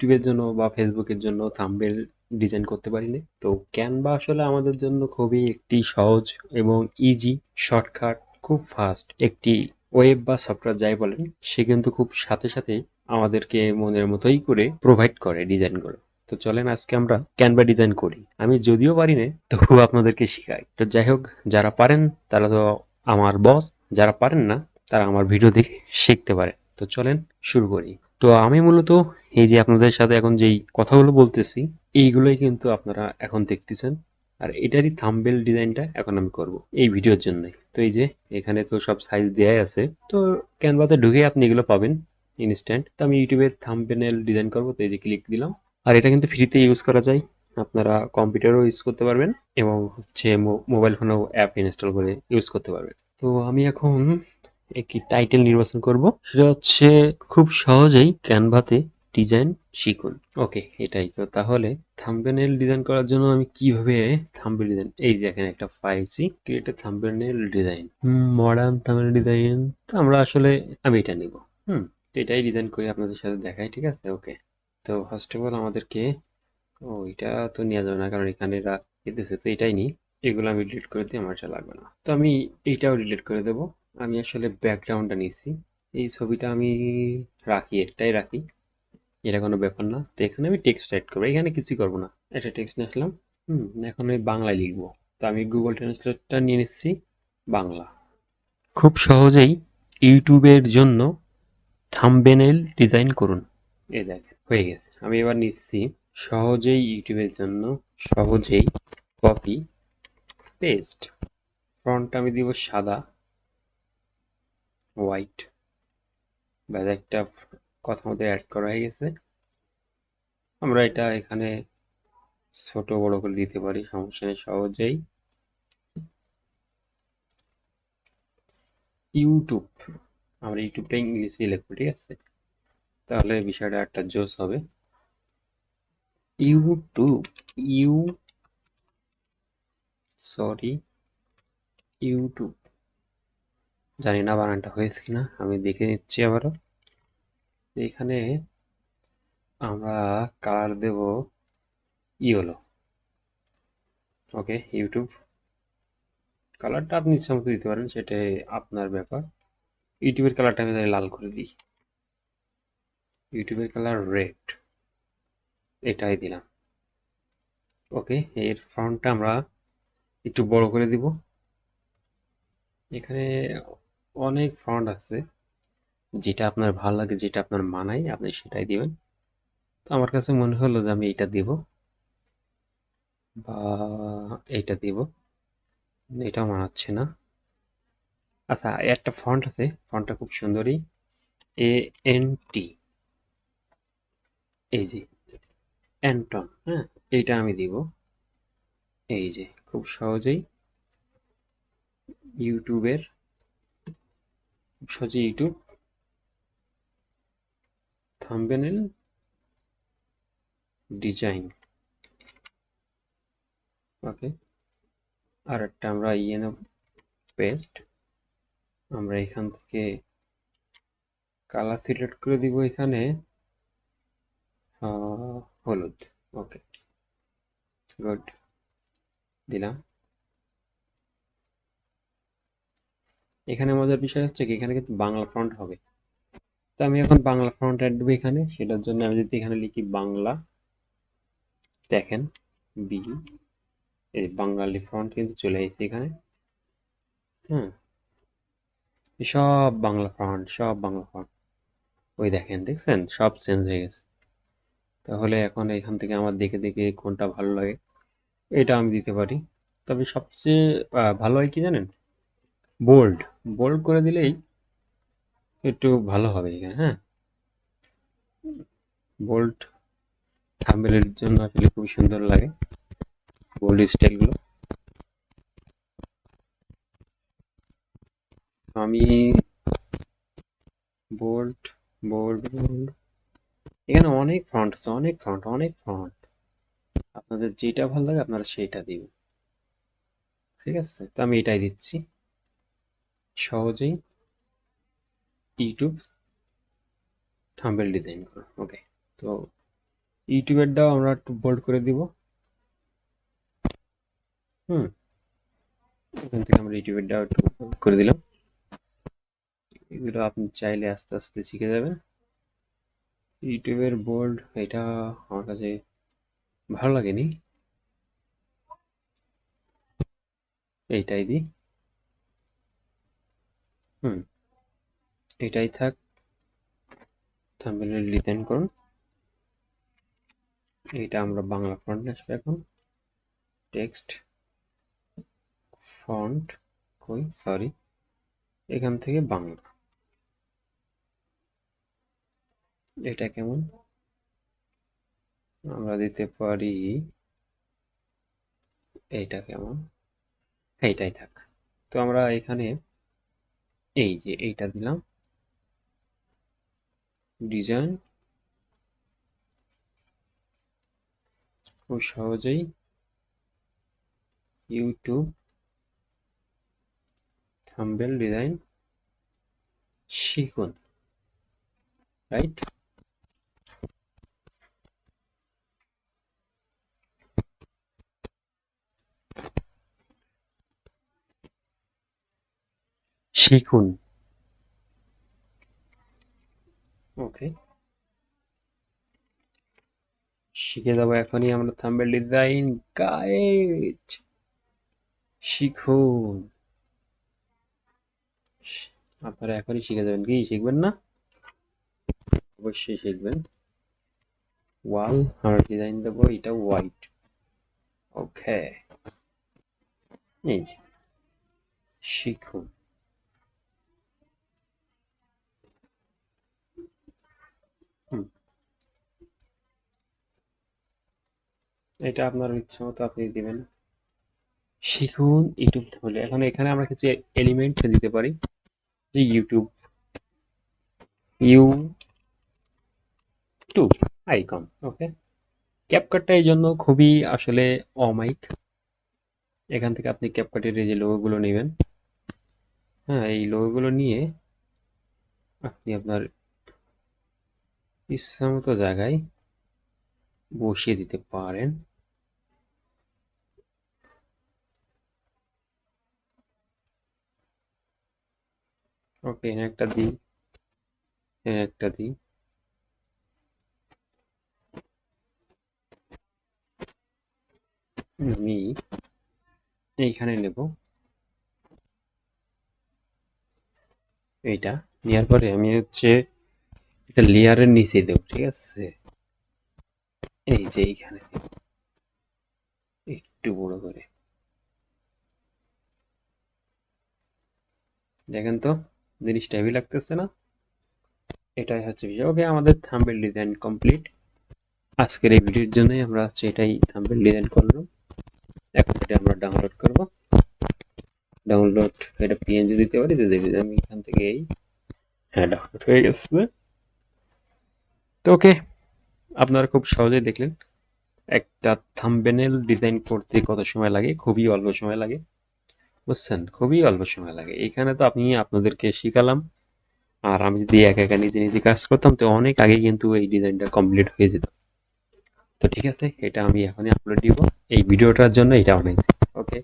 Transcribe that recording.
ইউটিউবের জন্য বা ফেসবুকের জন্য থাম্বনেল ডিজাইন করতে পারি পারিনি। তো ক্যানভা আসলে আমাদের জন্য খুবই একটি সহজ এবং ইজি শর্টকাট খুব ফাস্ট একটি ওয়েব বা সফটওয়্যার যাই বলেন, সে কিন্তু খুব সাথে সাথে আমাদেরকে মনের মতোই করে প্রোভাইড করে ডিজাইনগুলো তো চলেন আজকে আমরা ক্যানভা ডিজাইন করি। আমি যদিও পারি না তবু আপনাদেরকে শিখাই। তো যাই হোক, যারা পারেন, তারা তো আমার বস যারা পারেন না, তারা আমার ভিডিও দেখে শিখতে পারে। তো চলেন শুরু করি। তো আমি মূলত এই যে আপনাদের সাথে এখন যেই কথাগুলো বলতেছি, এইগুলোই কিন্তু আপনারা এখন দেখতেছেন। আর এটারই থাম্বেল ডিজাইনটা এখন আমি করব এই ভিডিওর জন্য তো এই যে এখানে তো সব সাইজ দেয়াই আছে। তো ক্যানভাতে ঢুকে আপনি এগুলো পাবেন ইনস্ট্যান্ট তো আমি ইউটিউবের থাম্বেল ডিজাইন করব, তো এই যে ক্লিক দিলাম। আর এটা কিন্তু ফ্রিতে ইউজ করা যায়। আপনারা কম্পিউটারও ইউজ করতে পারবেন এবং হচ্ছে মোবাইল ফোনেও অ্যাপ ইনস্টল করে ইউজ করতে পারবেন। তো আমি এখন একটি টাইটেল নির্বাচন করব। সেটা হচ্ছে খুব সহজেই ক্যানভাতে ডিজাইন শিখুন। ওকে এটাই তো। তাহলে থাম্বনেল ডিজাইন করার জন্য আমি কীভাবে থাম্বনেল ডিজাইন এই যে এখানে একটা পাইছি create a thumbnail design modern thumbnail design তো আমরা আসলে, আমি এটা নিব। হুম এটাই ডিজাইন করে, আপনাদের সাথে দেখাই, ঠিক আছে? ওকে তো ফার্স্ট অফ অল আমাদেরকে, ও, এটা তো নেওয়া যাবে না, কারণ এখানে এরা তো এটাই নিই। এগুলো আমি ডিলিট করে দিই, আমার এটা লাগবে না। তো আমি এইটাও ডিলিট করে দেব। আমি আসলে ব্যাকগ্রাউন্ডটা নিয়েছি এই ছবিটা আমি রাখি, একটাই রাখি। এটা কোনো ব্যাপার না। তো এখানে আমি টেক্সট রাইট করব। এখানে কিছুই করব না। এটা টেক্সট নিয়ে আসলাম। হুম, এখন আমি বাংলায় লিখব। তো আমি গুগল ট্রান্সলেটটা নিয়ে নিচ্ছি বাংলা। খুব সহজেই ইউটিউবের জন্য থাম্বনেল ডিজাইন করুন। এই দেখেন, হয়ে গেছে। আমি এবার নিচ্ছি সহজেই ইউটিউবের জন্য সহজেই কপি পেস্ট ফ্রন্টটা আমি দিব সাদা। হোয়াইট। ব্যাস, একটা কথা মধ্যে অ্যাড করা হয়ে গেছে। আমরা এটা এখানে ছোট বড় করে দিতে পারি, সমস্যা নেই, সহজেই। ইউটিউব, আমরা ইউটিউবটা ইংলিশে লিখব, ঠিক আছে? তাহলে বিষয়টা একটা জোস হবে। YouTube, you, sorry, YouTube. জানি না বানানটা হয়েছে কিনা, আমি দেখে নিচ্ছি আবারও। এখানে আমরা কালার দেব ইয়েলো ওকে ইউটিউব কালারটা আপনি ইচ্ছা মতো দিতে পারেন সেটা আপনার ব্যাপার। ইউটিউবের কালারটা আমি লাল করে দিই। ইউটিউবের কালার রেড এটাই দিলাম। ওকে এর ফন্টটা আমরা একটু বড় করে দিব। এখানে অনেক ফন্ট আছে। যেটা আপনার ভালো লাগে, যেটা আপনার মানায়, আপনি সেটাই দিবেন। তো আমার কাছে মনে হলো যে আমি এইটা দিব। বা এইটা দিব। এটাও মানাচ্ছে না। আচ্ছা একটা ফন্ট আছে। ফন্টটা খুব সুন্দরই। A N T. এই যে অ্যান্টন হ্যাঁ? এইটা আমি দিব। এই যে, খুব সহজেই। ইউটিউবের সহজে ইউটিউব থাম্বনেল ডিজাইন। ওকে। আর একটা আমরা ইয়ে পেস্ট। আমরা এখান থেকে কালার সিলেক্ট করে দিব এখানে। হলুদ। ওকে। গুড। দিলাম। এখানে মজার বিষয় হচ্ছে কি, এখানে কিন্তু বাংলা ফ্রন্ট হবে। তো আমি এখন বাংলা ফ্রন্ট অ্যাড দেবো এখানে, সেটার জন্য আমি যদি এখানে লিখি বাংলা, দেখেন বি এই বাঙালি ফ্রন্ট কিন্তু চলে এসেছে এখানে। হ্যাঁ সব বাংলা ফ্রন্ট সব বাংলা ফ্রন্ট ওই দেখেন, দেখছেন? সব চেঞ্জ হয়ে গেছে। তাহলে এখন এখান থেকে আমার দেখে দেখে কোনটা ভালো লাগে, এটা আমি দিতে পারি। তবে সবচেয়ে ভালো হয় কি জানেন? বোল্ড বোল্ড করে দিলেই একটু ভালো হবে এখানে হ্যাঁ? বোল্ড থাম্বেলের জন্য আসলে খুব সুন্দর লাগে বোল্ড স্টাইলগুলো আমি বোল্ড বোল্ড এখানে অনেক ফন্ট আছে, অনেক ফন্ট অনেক ফন্ট আপনাদের যেটা ভালো লাগে আপনারা সেইটা দিবেন। ঠিক আছে? তো আমি এটাই দিচ্ছি। সহজেই ইউটিউব থাম্বেল ডিজাইন করো ওকে তো ইউটিউবেরটাও আমরা একটু বোল্ড করে দিব। হুম, এখান থেকে আমরা ইউটিউবেরটাও একটু করে দিলাম। এগুলো আপনি চাইলে আস্তে আস্তে শিখে যাবেন। ইউটিউবের বোল্ড এটা আমার কাছে ভালো লাগেনি। এইটাই দিই। হুম। এটাই থাক। থাম্বনেল ডিজাইন করুন। এটা আমরা বাংলা ফন্ট আসবে এখন। টেক্সট ফন্ট কই? সরি এখান থেকে বাংলা। এটা কেমন? আমরা দিতে পারি এইটা কেমন? এইটাই থাক। তো আমরা এখানে এই যে এইটা দিলাম। ডিজাইন খুব সহজেই ইউটিউব থাম্বেল ডিজাইন শিখুন। রাইট শিখুন। ওকে শিখে যাব এখনই আমরা থাম্বেল ডিজাইন গাইড। শিখুন। আপনারা এখনই শিখে যাবেন কি? শিখবেন না? অবশ্যই শিখবেন। ওয়াল, আমরা ডিজাইন দেবো, এটা হোয়াইট। ওকে এই যে, শিখুন। এটা আপনার ইচ্ছা মতো আপনি দিবেন। শিখুন ইউটিউব বলে এখন এখানে আমরা কিছু এলিমেন্ট দিতে পারি, যে ইউটিউব ইউটিউব আইকন ওকে ক্যাপকাটটা এই জন্য খুবই আসলে অমাইক এখান থেকে আপনি ক্যাপকাটের এই যে লোগোগুলো নেবেন। হ্যাঁ এই লোগোগুলো নিয়ে আপনি আপনার ইচ্ছা মতো জায়গায় বসিয়ে দিতে পারেন। ওকে এখানে একটা দিই। এখানে একটা দিই। আমি এইখানে নেব। এইটা নেওয়ার পরে আমি হচ্ছে এটা লেয়ারের নিচে দেব, ঠিক আছে? এই যে এইখানে। একটু বড় করে। দেখেন তো? জিনিসটা হেভি লাগতেছে না। এটাই হচ্ছে বিষয়। ওকে আমাদের থাম্বেল ডিজাইন কমপ্লিট আজকের এই ভিডিওর জন্যই আমরা হচ্ছে এটাই থাম্বেল ডিজাইন করলাম। এখন এটা আমরা ডাউনলোড করব। ডাউনলোড এটা পিএনজি দিতে পারি যদি আমি এখান থেকে এই হ্যাঁ ডাউনলোড হয়ে গেছে। তো ওকে আপনারা খুব সহজেই দেখলেন, একটা থাম্বনেল ডিজাইন করতে কত সময় লাগে? খুবই অল্প সময় লাগে। বুঝছেন? খুবই অল্প সময় লাগে। এখানে তো আপনি আপনাদেরকে শিখালাম। আর আমি যদি একা একা নিজে নিজে কাজ করতাম, তো অনেক আগে কিন্তু এই ডিজাইনটা কমপ্লিট হয়ে যেত। তো ঠিক আছে, এটা আমি এখনই আপলোড দিব। এই ভিডিওটার জন্য এটা বানাইছি। ওকে